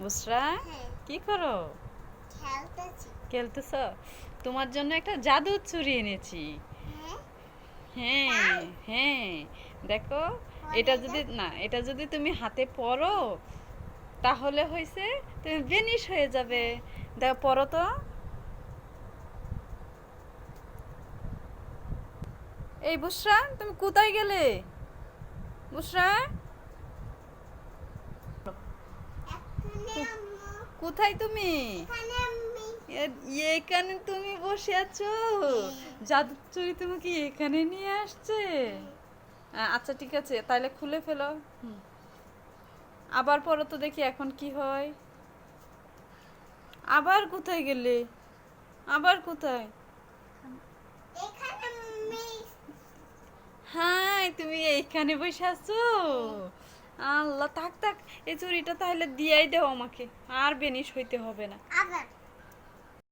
বুসরা হ্যাঁ। কি করো? খেলতেছ। তোমার জন্য একটা জাদু চুরি এনেছি। হ্যাঁ? হ্যাঁ হ্যাঁ। দেখো এটা যদি না এটা যদি তুমি হাতে পরো তাহলে হয়েছে তুমি বেনিশ হয়ে যাবে। দেখো পরো তো। এই বুসরা তুমি কোথায় গেলে? বুসরা এখানে আম্মু কোথায় তুমি? এখানে তুমি বসে আছো? জাদু চুরি তোমাকে এখানে নিয়ে আসছে? আচ্ছা ঠিক আছে তাহলে খুলে ফেলো। আবার পরে তো দেখি এখন কি হয়। আবার কোথায় গেলে? আবার কোথায়? হাই তুমি এইখানে বসে আছো? আল্লাহ থাক থাক এই চুরিটা তাহলে দিয়াই দেও আমাকে আর বেনিশ হইতে হবে না।